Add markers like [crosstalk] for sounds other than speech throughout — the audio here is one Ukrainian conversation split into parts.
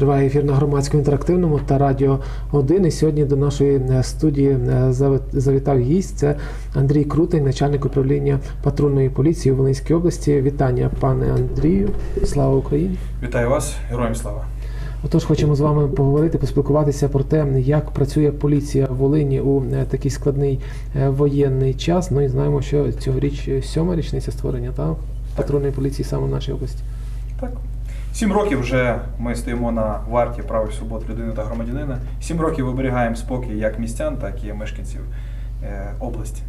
Триває ефір на громадському інтерактивному та радіо 1. І сьогодні до нашої е, студії е, завітав гість. Це Андрій Крутий, начальник управління патрульної поліції у Волинській області. Вітання, пане Андрію. Слава Україні! Вітаю вас, героям слава. Отож, хочемо з вами поговорити, поспілкуватися про те, як працює поліція в Волині у е, такий складний воєнний час. Ну і знаємо, що цьогоріч сьома річниця створення та патрульної поліції саме в нашій області. Так. Сім років вже ми стоїмо на варті прав і свобод людини та громадянина. Сім років оберігаємо спокій як містян, так і мешканців е, області.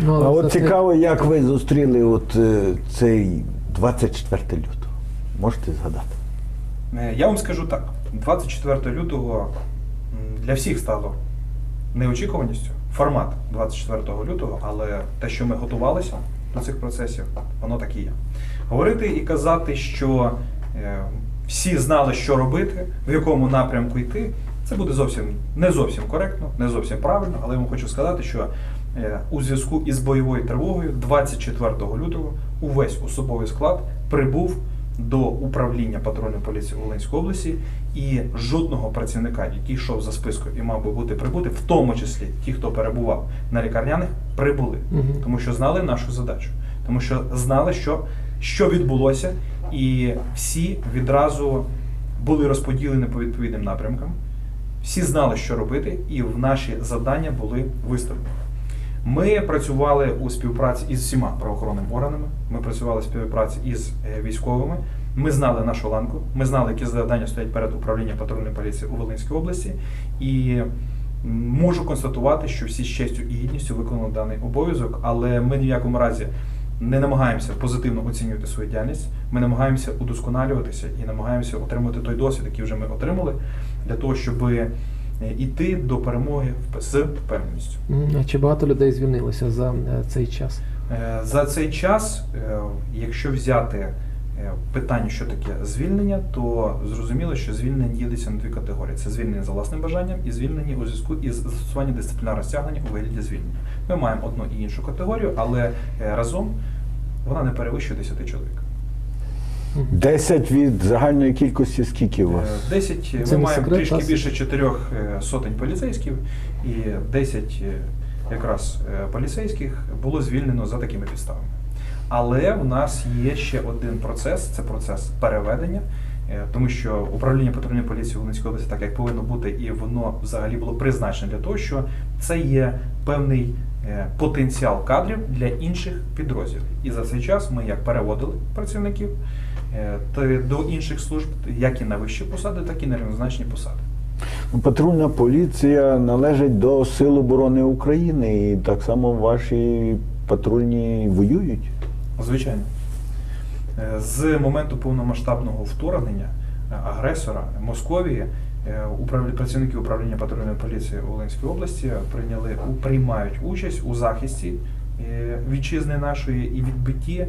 Ну, А от цікаво, як ви зустріли от е, цей 24 лютого. Можете згадати? Е, Я вам скажу так: 24 лютого для всіх стало неочікуваністю формат 24 лютого, але те, що ми готувалися до цих процесів, воно так і є. Говорити і казати, що всі знали, що робити, в якому напрямку йти, це буде зовсім не зовсім коректно, не зовсім правильно, але я вам хочу сказати, що е, у зв'язку із бойовою тривогою 24 лютого увесь особовий склад прибув до управління патрульної поліції Волинської області, і жодного працівника, який йшов за списком і мав би бути прибути, в тому числі ті, хто перебував на лікарняних, прибули, Мгм. тому що знали нашу задачу, тому що знали, що, що відбулося, і всі відразу були розподілені по відповідним напрямкам. Всі знали, що робити, і в наші завдання були виставлені. Ми працювали у співпраці із всіма правоохоронними органами. Ми працювали в співпраці із е, військовими. Ми знали нашу ланку. Ми знали, які завдання стоять перед управлінням патрульної поліції у Волинській області. І можу констатувати, що всі з честю і гідністю виконали даний обов'язок, але ми ні в якому разі не намагаємося позитивно оцінювати свою діяльність. Ми намагаємося удосконалюватися і намагаємося отримати той досвід, який вже ми отримали, для того, щоб іти до перемоги з впевненістю. А чи багато людей звільнилося за е, цей час? Е, За цей час, е, якщо взяти е, питання, що таке звільнення, то зрозуміло, що звільнення ділиться на дві категорії: це звільнення за власним бажанням і звільнення у зв'язку із застосуванням дисциплінарного стягнення у вигляді звільнення. Ми маємо одну і іншу категорію, але е, разом вона не перевищує 10 чоловік. Мгм. 10 від загальної кількості скільки у вас? Е, 10, Це ми маємо секрет, трішки та? більше 4 сотень поліцейських, і 10 е, якраз е, поліцейських було звільнено за такими підставами. Але в нас є ще один процес це процес переведення. е, Тому що управління патрульної поліції Волинської області, так як повинно бути, і воно взагалі було призначене для того, що це є певний е, потенціал кадрів для інших підрозділів. І за цей час ми як переводили працівників е, до інших служб, як і на вищі посади, так і на рівнозначні посади. Ну, Патрульна поліція належить до Сил оборони України, і так само ваші патрульні воюють. Звичайно. Е, З моменту повномасштабного вторгнення е, агресора Московії е, працівники управління патрульної поліції Волинської області прийняли приймають участь у захисті вітчизни нашої і відбитті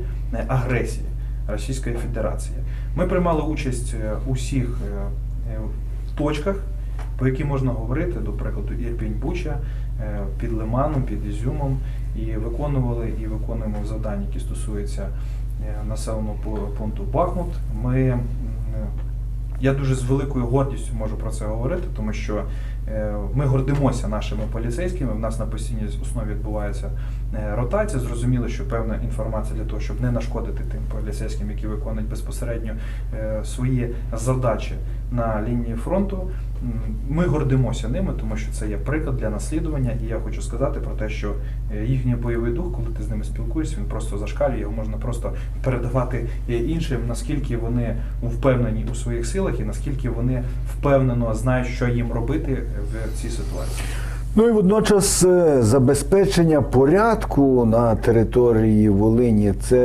агресії Російської Федерації. Ми приймали участь у всіх точках, по яким можна говорити, до прикладу, Ірпінь Буча, під Лиманом, під Ізюмом, і виконували і виконуємо завдання, які стосуються е, населеного пункту Бахмут. Ми, я дуже з великою гордістю можу про це говорити, тому що е, ми гордимося нашими поліцейськими. В нас на постійній основі відбувається е, ротація. Зрозуміло, що певна інформація для того, щоб не нашкодити тим поліцейським, які виконують безпосередньо свої задачі на лінії фронту. Ми гордимося ними, тому що це є приклад для наслідування. І я хочу сказати про те, що е, їхній бойовий дух, коли ти з ними спілкуєшся, він просто зашкалює, його можна просто передавати е, іншим, наскільки вони впевнені у своїх силах і наскільки вони впевнено знають, що їм робити в цій ситуації. Ну і водночас е, забезпечення порядку на території Волині це,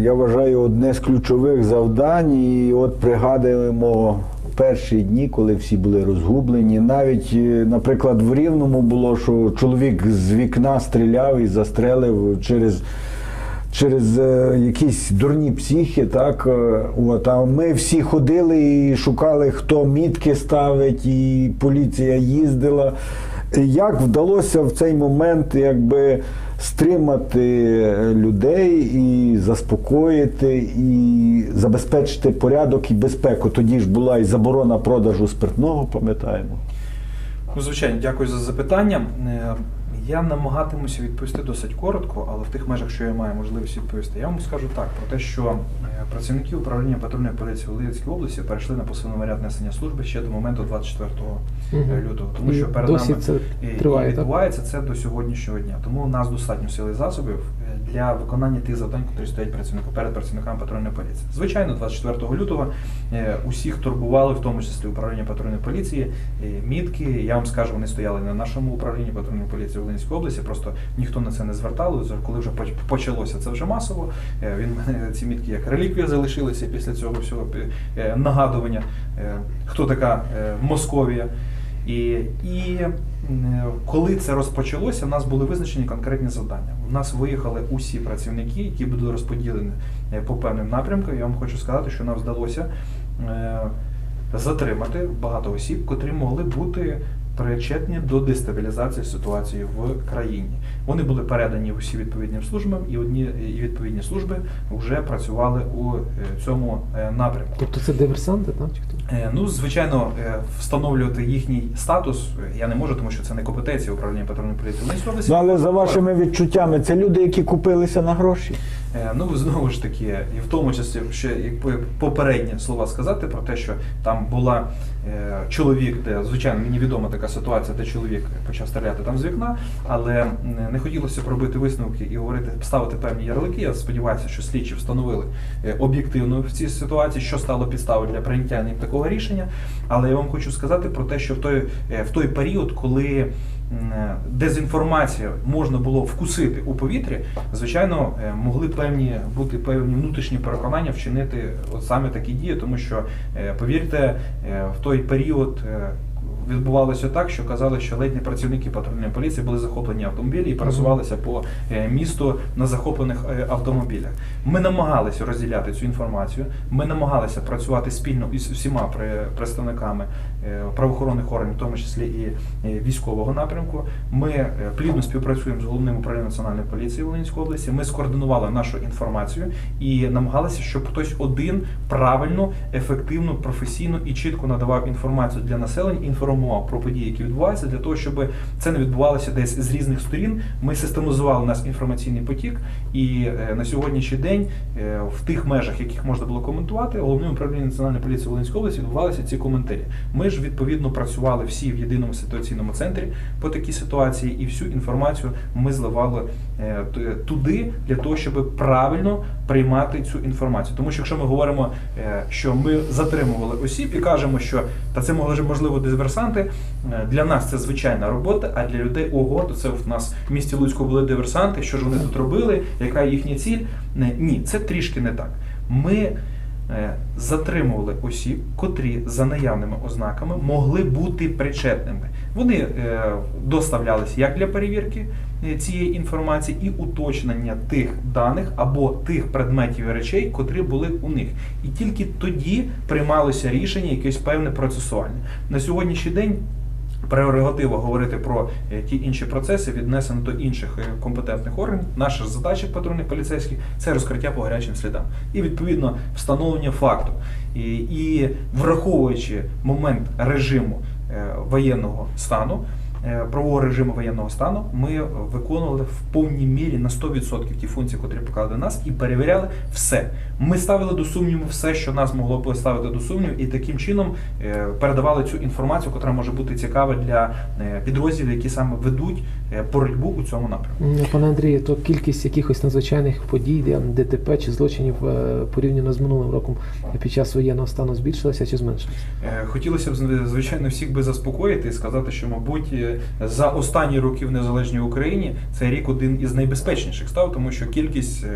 я вважаю, одне з ключових завдань. І от пригадуємо перші дні, коли всі були розгублені. Навіть, е, наприклад, в Рівному було, що чоловік з вікна стріляв і застрелив через. Через е, якісь дурні психи, так е, от а ми всі ходили і шукали, хто мітки ставить, і поліція їздила. Як вдалося в цей момент якби стримати е, людей і заспокоїти, і забезпечити порядок і безпеку. Тоді ж була і заборона продажу спиртного, пам'ятаємо. Ну, звичайно, дякую за запитання. Е, Я намагатимуся відповісти досить коротко, але в тих межах, що я маю можливість відповісти, я вам скажу так про те, що е, працівники управління патрульної поліції у Львівській області перейшли на посилений ряд несення служби ще до моменту 24 Мгм. лютого, тому що перед досі нами це і- триває, і так? відбувається це до сьогоднішнього дня. Тому у нас достатньо сили засобів е, для виконання тих завдань, які стоять працівнику перед працівниками патрульної поліції. Звичайно, 24 лютого е, усіх турбували, в тому числі управління патрульної поліції. е, Мітки, я вам скажу, вони стояли на нашому управлінні патрульної поліції в Волинської області. Просто ніхто на це не звертав. Коли вже поч- почалося це вже масово. е, Він [laughs] ці мітки як реліквія залишилися після цього всього нагадування, хто така Московія. І, і коли це розпочалося, у нас були визначені конкретні завдання. У нас виїхали усі працівники, які будуть розподілені е, по певним напрямкам. Я вам хочу сказати, що нам вдалося е, затримати багато осіб, котрі могли бути причетні до дестабілізації ситуації в країні. Вони були передані усі відповідним службам, і одні і відповідні служби вже працювали у е, цьому е, напрямку. Тобто це диверсанти, так? Чи хто? Е, Ну, звичайно, встановлювати їхній статус я не можу, тому що це не компетенція управління патрульної поліції Ну але за вашими відчуттями, це люди, які купилися на гроші. Е, Ну, знову ж таки, і в тому числі ще попередні слова сказати про те, що там була е, чоловік, де звичайно мені відома така ситуація, де чоловік почав стріляти там з вікна, але не хотілося б робити висновки і говорити, ставити певні ярлики. Я сподіваюся, що слідчі встановили е, об'єктивно в цій ситуації, що стало підставою для прийняття ним такого рішення. Але я вам хочу сказати про те, що в той, в той період, коли дезінформація можна було вкусити у повітрі, звичайно, е, могли певні бути певні внутрішні переконання вчинити от саме такі дії, тому що е, повірте, е, в той період. е, Відбувалося так, що казали, що ледь не працівники патрульної поліції були захоплені автомобілі і пересувалися по е, місту на захоплених е, автомобілях. Ми намагалися розділяти цю інформацію. Ми намагалися працювати спільно із всіма представниками е, правоохоронних органів, в тому числі і е, військового напрямку. Ми е, плідно співпрацюємо з головним управлінням національної поліції Волинської області. Ми скоординували нашу інформацію і намагалися, щоб хтось один правильно, ефективно, професійно і чітко надавав інформацію для населення, інформував про події, які відбуваються, для того, щоб це не відбувалося десь з різних сторін. Ми систематизували наш інформаційний потік, і е, на сьогоднішній день е, в тих межах, яких можна було коментувати, головним управлінням національної поліції Волинської області відбувалися ці коментарі. Ми ж відповідно працювали всі в єдиному ситуаційному центрі по такій ситуації, і всю інформацію ми зливали е, туди для того, щоб правильно приймати цю інформацію. Тому що якщо ми говоримо, е, що ми затримували осіб і кажемо, що та це могли можливо диверсанти, е, для нас це звичайна робота, а для людей ого, то це в нас в місті Луцьку були диверсанти, що ж вони тут робили, яка їхня ціль? Ні, це трішки не так. Ми затримували осіб, котрі за наявними ознаками могли бути причетними. Вони е, доставлялися як для перевірки е, цієї інформації і уточнення тих даних або тих предметів і речей, котрі були у них. І тільки тоді приймалося рішення якесь певне процесуальне. На сьогоднішній день прерогатива говорити про е, ті інші процеси віднесено до інших е, компетентних органів. Наша задача патрульних поліцейських це розкриття по гарячим слідам і відповідно встановлення факту. І, і враховуючи момент режиму е, воєнного стану. Правового режиму воєнного стану ми виконували в повній мірі на 100% ті функції, котрі покладали нас, і перевіряли все. Ми ставили до сумніву все, що нас могло поставити до сумніву, і таким чином е, передавали цю інформацію, яка може бути цікава для е, підрозділів, які саме ведуть е, боротьбу у цьому напрямку. Пане Андрію, то кількість якихось надзвичайних подій, ДТП чи злочинів порівняно з минулим роком під час воєнного стану збільшилася чи зменшилася? Хотілося б звичайно всіх би заспокоїти і сказати, що мабуть за останні роки в незалежній Україні цей рік один із найбезпечніших став, тому що кількість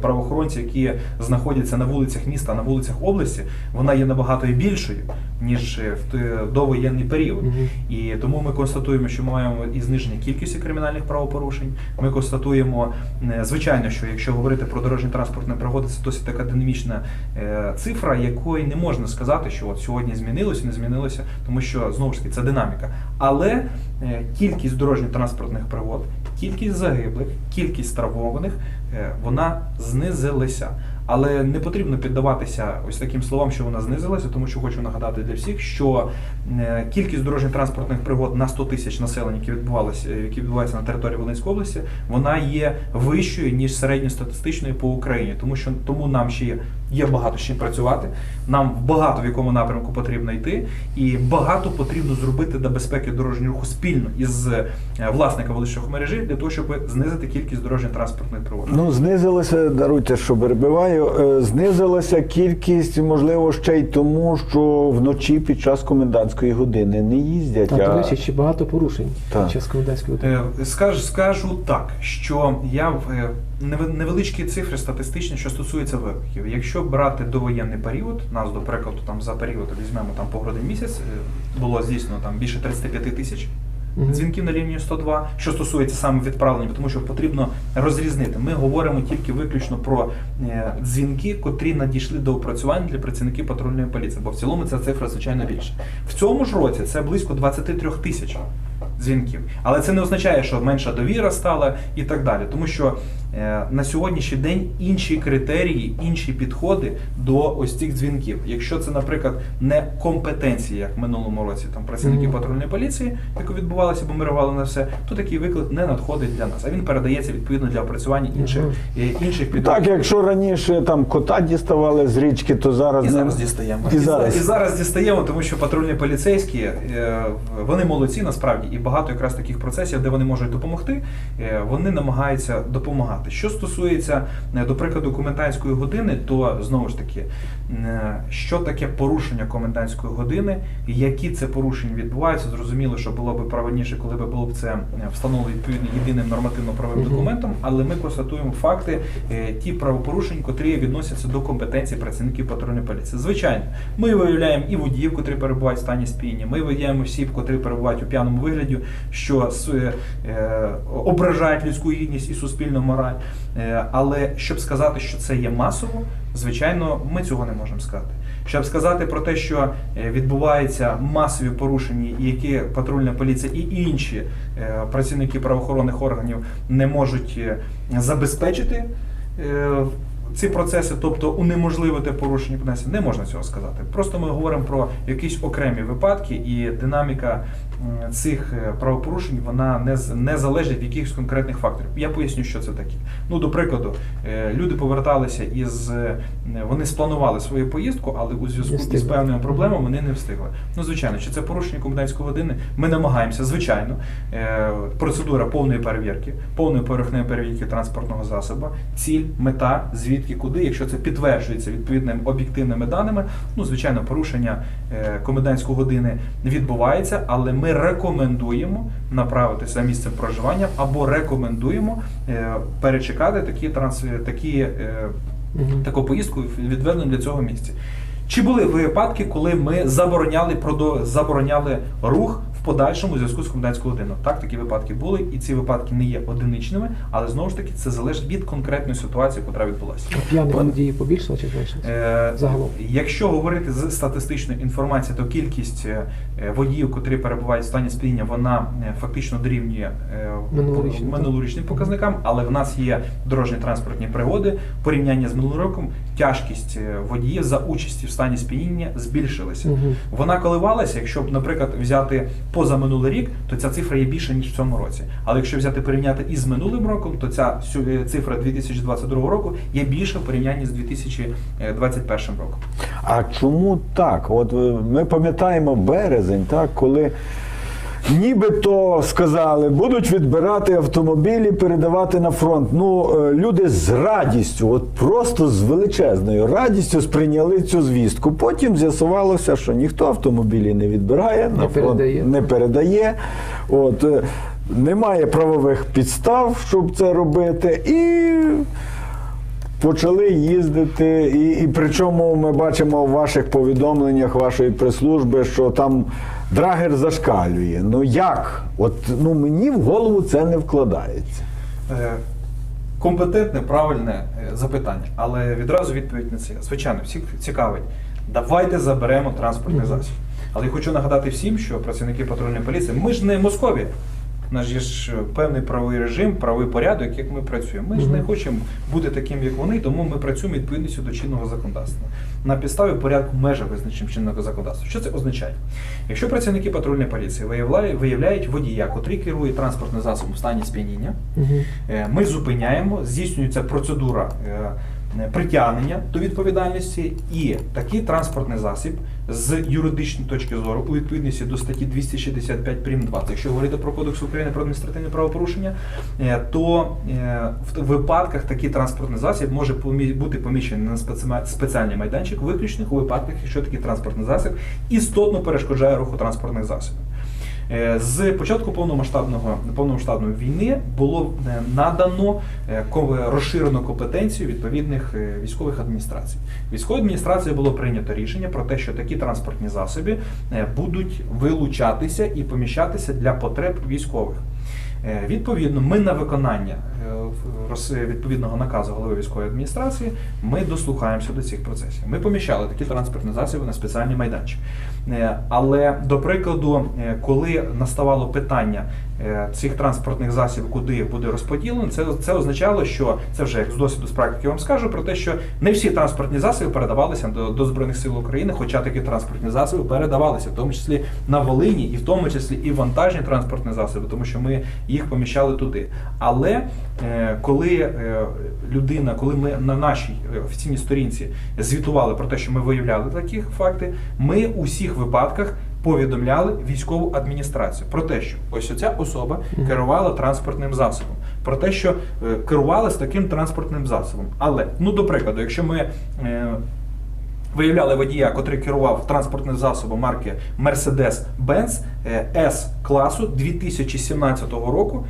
правоохоронців, які знаходяться на вулицях міста, на вулицях області, вона є набагато і більшою ніж е, в довоєнний період. Мгм. І тому ми констатуємо, що ми маємо і зниження кількості кримінальних правопорушень. Ми констатуємо, е, звичайно, що якщо говорити про дорожні транспортні пригоди, це досить така динамічна е, цифра, якої не можна сказати, що от сьогодні змінилося, не змінилося, тому що знову ж таки це динаміка. Але кількість дорожньо-транспортних пригод, кількість загиблих, кількість травмованих, вона знизилася. Але не потрібно піддаватися ось таким словам, що вона знизилася, тому що хочу нагадати для всіх, що кількість дорожньо-транспортних пригод на 100 тисяч населення, які відбувалися, які відбуваються на території Волинської області, вона є вищою ніж середньостатистичною по Україні, тому що тому нам ще є, є багато з чим працювати. Нам багато в якому напрямку потрібно йти, і багато потрібно зробити для безпеки дорожнього руху спільно із е, власниками вуличних мережі для того, щоб знизити кількість дорожньо-транспортних пригод. Ну, знизилося, даруйте, що перебиваю, е, знизилася кількість, можливо, ще й тому, що вночі під час комендантської години не їздять. а до речі, чи багато порушень Так. під час комендантської години? Е, Скажу, скажу так, що я в- е, невеличкі цифри статистичні, що стосуються викликів. Якщо брати довоєнний період, нас до прикладу там за період візьмемо там по грудень місяць, е, було здійснено там більше 35 тисяч. Дзвінків на лінію 102, що стосується саме відправлення, тому що потрібно розрізнити. Ми говоримо тільки виключно про е, дзвінки, котрі надійшли до опрацювання для працівників патрульної поліції, бо в цілому ця цифра звичайно більше. В цьому ж році це близько 23 тисяч дзвінків. Але це не означає, що менша довіра стала і так далі. Тому що на сьогоднішній день інші критерії, інші підходи до ось цих дзвінків. Якщо це, наприклад, не компетенції, як в минулому році там працівників Мгм. патрульної поліції, яку відбувалося, бо ми реагували на все, то такий виклик не надходить для нас, а він передається відповідно для опрацювання інших, Мгм. е, інших Так, якщо раніше там кота діставали з річки, то зараз І не- зараз дістаємо. І І, зараз. і зараз дістаємо, тому що патрульні поліцейські е, вони молодці насправді, і багато якраз таких процесів, де вони можуть допомогти, е, вони намагаються допомагати. Що стосується, е, до прикладу, комендантської години, то знову ж таки, е, що таке порушення комендантської години, які це порушення відбуваються, зрозуміло, що було б правильніше, коли б було б це е, встановлено відповідно єдиним нормативно-правовим документом, але ми констатуємо факти ті правопорушень, котрі відносяться до компетенції працівників патрульної поліції. Звичайно, ми виявляємо і водіїв, котрі перебувають в стані сп'яніння, ми виявляємо осіб, котрі перебувають у п'яному вигляді, що ображають людську гідність і суспільну мораль. Е, але щоб сказати, що це є масово, звичайно, ми цього не можемо сказати. Щоб сказати про те, що е, відбуваються масові порушення, які патрульна поліція і інші е, працівники правоохоронних органів не можуть забезпечити ці процеси, тобто унеможливити порушення не можна цього сказати. Просто ми говоримо про якісь окремі випадки, і динаміка цих е, правопорушень вона не, не залежить від якихось конкретних факторів. Я поясню, що це таке. Ну, до прикладу, е, люди поверталися із е, вони спланували свою поїздку, але у зв'язку із певними проблемами вони не встигли. Ну, звичайно, чи це порушення комендантської години? Ми намагаємося, звичайно, е, процедура повної перевірки, повної поверхневої перевірки транспортного засобу, ціль, мета, звідки, куди, якщо це підтверджується відповідними об'єктивними даними, ну, звичайно, порушення е, комендантської години відбувається, але ми рекомендуємо направитися за місцем проживання або рекомендуємо е, перечекати такі транс, такі. е, таку поїздку відведено для цього місця. Чи були випадки, коли ми забороняли забороняли рух в подальшому зв'язку з комендантською годиною? Так, такі випадки були, і ці випадки не є одиничними, але знову ж таки це залежить від конкретної ситуації, яка відбулася. А п'яних водіїв побільшало чи зменшилося? Е, Загалом. Якщо говорити з статистичної інформації, то кількість е, водіїв, котрі перебувають в стані сп'яніння, вона е, фактично дорівнює е, Минулорічним, минулорічним показникам, але в нас є дорожні транспортні пригоди. В порівнянні з минулим роком тяжкість водіїв за участі в стані сп'яніння збільшилася. Мгм. Вона коливалася, якщо б, наприклад, взяти поза минулий рік, то ця цифра є більша ніж в цьому році. Але якщо взяти порівняти із минулим роком, то ця е, цифра 2022 року є більша в порівнянні з 2021 роком. А чому так? От е, ми пам'ятаємо березень, так, коли нібито сказали, будуть відбирати автомобілі, передавати на фронт. Ну, е, люди з радістю, от просто з величезною радістю сприйняли цю звістку. Потім з'ясувалося, що ніхто автомобілі не відбирає, на Не фронт передає. не передає. От, е, немає правових підстав, щоб це робити. І почали їздити, і, і причому ми бачимо в ваших повідомленнях вашої прес-служби, що там драгер зашкалює. Ну як? От ну мені в голову це не вкладається. Е, Компетентне, правильне е, запитання, але відразу відповідь на це. Звичайно, всіх цікавить. Давайте заберемо транспортний засіб. Але я хочу нагадати всім, що працівники патрульної поліції, ми ж не Московія. У нас є ж певний правовий режим, правовий порядок, як ми працюємо. Ми ж не хочемо бути таким, як вони, тому ми працюємо відповідністю до чинного законодавства. На підставі порядку в межах визначеним чинного законодавства. Що це означає? Якщо працівники патрульної поліції виявляють, водія, котрий керує транспортним засобом в стані сп'яніння. Е, Ми зупиняємо, здійснюється процедура е, е, притягнення до відповідальності, і такий транспортний засіб з юридичної точки зору, у відповідності до статті 265 прим. 20, якщо говорити про Кодекс України про адміністративне правопорушення, е, то е, в випадках такий транспортний засіб може бути поміщений на спеціальний майданчик, виключних у випадках, якщо такий транспортний засіб істотно перешкоджає руху транспортних засобів. Е, З початку повномасштабного повномасштабної війни було е, надано е, розширену компетенцію відповідних військових адміністрацій. Військової адміністрації було прийнято рішення про те, що такі транспортні засоби будуть вилучатися і поміщатися для потреб військових. Е, Відповідно, ми на виконання е, відповідного наказу голови військової адміністрації ми дослухаємося до цих процесів. Ми поміщали такі транспортні засоби на спеціальний майданчик. Е, Але до прикладу, коли наставало питання цих транспортних засобів, куди буде розподілено, це, це означало, що це вже як з досвіду з практики вам скажу про те, що не всі транспортні засоби передавалися до, до Збройних сил України, хоча такі транспортні засоби передавалися, в тому числі на Волині, і в тому числі і вантажні транспортні засоби, тому що ми їх поміщали туди. Але е, коли е, людина, коли ми на нашій е, офіційній сторінці звітували про те, що ми виявляли такі факти, ми у всіх випадках повідомляли військову адміністрацію про те, що ось ця особа керувала транспортним засобом, про те, що керувала з таким транспортним засобом. Але, ну до прикладу, якщо ми е, Виявляли водія, котрий керував транспортним засобом марки Mercedes-Benz е, С-класу 2017 року,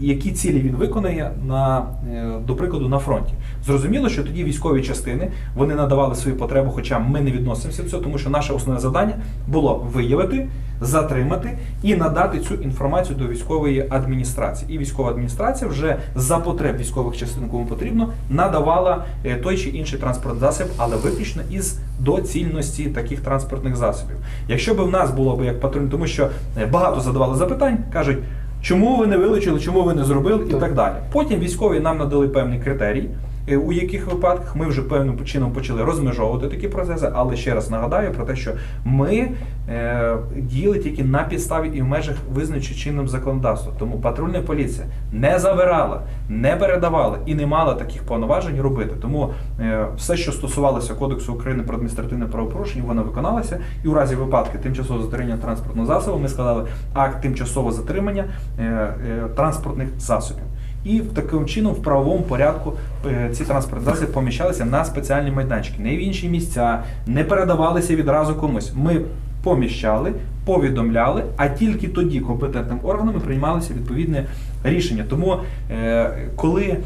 які цілі він виконає на, е, до прикладу на фронті. Зрозуміло, що тоді військові частини вони надавали свою потребу, хоча ми не відносимося до цього, тому що наше основне завдання було виявити, затримати і надати цю інформацію до військової адміністрації. І військова адміністрація вже за потреб військових частин, кому потрібно, надавала е, той чи інший транспортний засіб, але виключно із доцільності таких транспортних засобів. Якщо б в нас було б як патруль, тому що е, багато задавали запитань, кажуть. Чому ви не вилучили, чому ви не зробили і Так. далі. Потім військові нам надали певні критерії, у яких випадках ми вже певним чином почали розмежовувати такі процеси. Але ще раз нагадаю про те, що ми е, діяли тільки на підставі і в межах визначених чинним законодавства. Тому патрульна поліція не забирала, не передавала і не мала таких повноважень робити. Тому е, все, що стосувалося Кодексу України про адміністративне правопорушення, воно виконалося. І у разі випадки тимчасового затримання транспортного засобу ми складали акт тимчасового затримання е, е, транспортних засобів. І таким чином в правовому порядку е, ці транспортні засоби поміщалися на спеціальні майданчики, не в інші місця, не передавалися відразу комусь. Ми поміщали, повідомляли, а тільки тоді компетентним органами приймалися відповідне рішення. Тому е, коли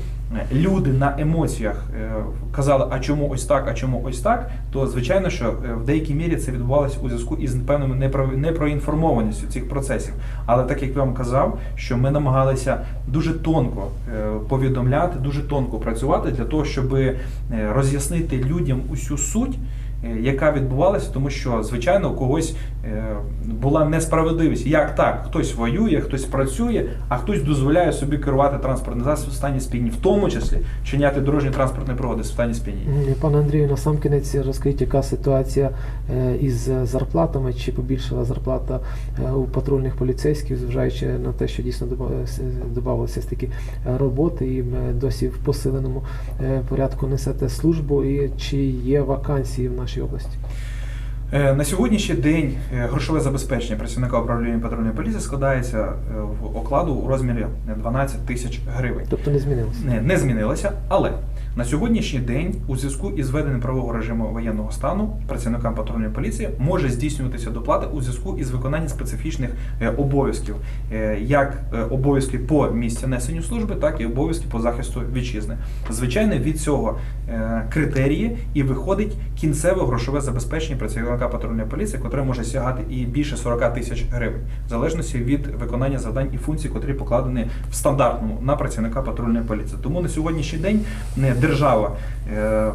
люди на емоціях е, казали, а чому ось так, а чому ось так, то звичайно, що е, в деякій мірі це відбувалося у зв'язку із певною непро- непроінформованістю цих процесів. Але так як я вам казав, що ми намагалися дуже тонко е, повідомляти, дуже тонко працювати для того, щоб е, роз'яснити людям усю суть. е, Яка відбувалася, тому що звичайно когось е, була несправедливість. Як так? Хтось воює, хтось працює, а хтось дозволяє собі керувати транспортним засобом в стані сп'яніння, в тому числі чиняти дорожні транспортні пригоди в стані сп'яніння. Пане Андрію, на сам кінець розкажіть, яка ситуація е, із зарплатами, чи побільшила зарплата е, у патрульних поліцейських, зважаючи на те, що дійсно додавалося стільки е, роботи і е, досі в посиленому е, порядку несете службу, і чи є вакансії в нашій області? Е, На сьогоднішній день е, грошове забезпечення працівника управління патрульної поліції складається е, в окладу у розмірі 12 тисяч гривень. Тобто не змінилося? Не, не змінилося, але на сьогоднішній день у зв'язку із введенням правового режиму воєнного стану працівникам патрульної поліції може здійснюватися доплата у зв'язку із виконанням специфічних е, обов'язків, е, як е, обов'язки по місці несенню служби, так і обов'язки по захисту вітчизни. Звичайно, від цього критерії і виходить кінцеве грошове забезпечення працівника патрульної поліції, котре може сягати і більше 40 тисяч гривень, в залежності від виконання завдань і функцій, котрі покладені в стандартному на працівника патрульної поліції. Тому на сьогоднішній день не держава. Е,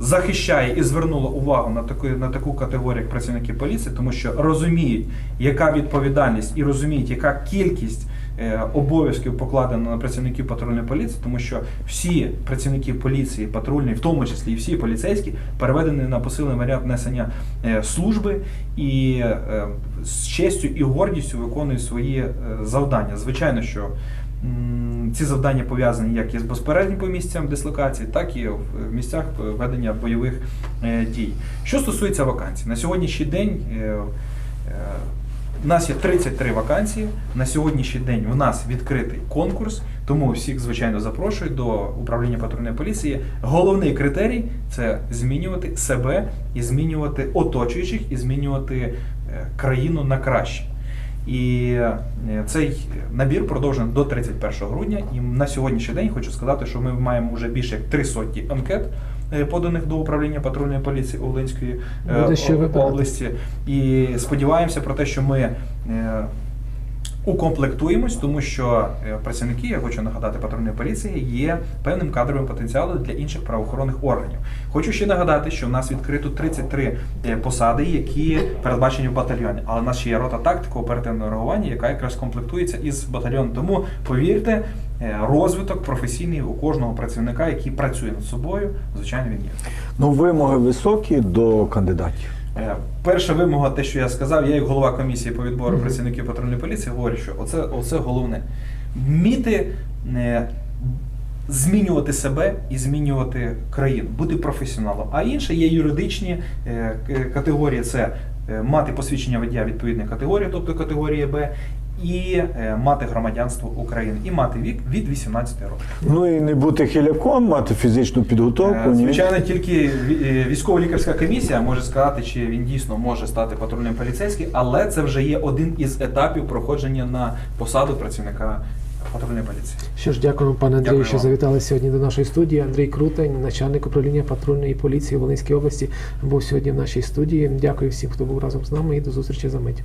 Захищає і звернула увагу на таку на таку категорію, як працівники поліції, тому що розуміють, яка відповідальність, і розуміють, яка кількість е, обов'язків покладено на працівників патрульної поліції, тому що всі працівники поліції, патрульної, в тому числі і всі поліцейські, переведені на посилений варіант несення е, служби і з честю і гордістю виконують свої завдання. Звичайно, що ці завдання пов'язані як із безпереднім місцям дислокації, так і в місцях ведення бойових е, дій. Що стосується вакансій, на сьогоднішній день е, е, у нас є 33 вакансії. На сьогоднішній день у нас відкритий конкурс, тому всіх, звичайно, запрошую до управління патрульної поліції. Головний критерій це змінювати себе і змінювати оточуючих, і змінювати е, країну на краще. І е, цей набір продовжений до 31 грудня. І на сьогоднішній день хочу сказати, що ми маємо вже більше як три сотні анкет. е, Поданих до управління патрульної поліції Волинської е, області, і сподіваємося про те, що ми укомплектуємось, тому що е, працівники, я хочу нагадати, патрульної поліції є певним кадровим потенціалом для інших правоохоронних органів. Хочу ще нагадати, що в нас відкрито 33 е, посади, які передбачені в батальйоні. Але в нас ще є рота тактику оперативного реагування, яка якраз комплектується із батальйоном. Тому повірте, е, розвиток професійний у кожного працівника, який працює над собою, звичайно, він є. Ну, вимоги високі до кандидатів. Е, Перша вимога, те, що я сказав, я як голова комісії по відбору працівників патрульної поліції говорю, що оце, оце головне. Вміти е, змінювати себе і змінювати країну, бути професіоналом. А інше є юридичні е, категорії: це мати посвідчення водія відповідної категорії, тобто категорії Б, і е, мати громадянство України, і мати вік від 18 років. Ну і не бути хиляком, мати фізичну підготовку. Е, ні? Звичайно, тільки е, військово-лікарська комісія може сказати, чи він дійсно може стати патрульним поліцейським, але це вже є один із етапів проходження на посаду працівника патрульної поліції. Що ж, дякуємо, пане Андрію, Дякую що завітали сьогодні до нашої студії. Андрій Крутень, начальник управління патрульної поліції Волинської області, був сьогодні в нашій студії. Дякую всім, хто був разом з нами, і до зустрічі за мить.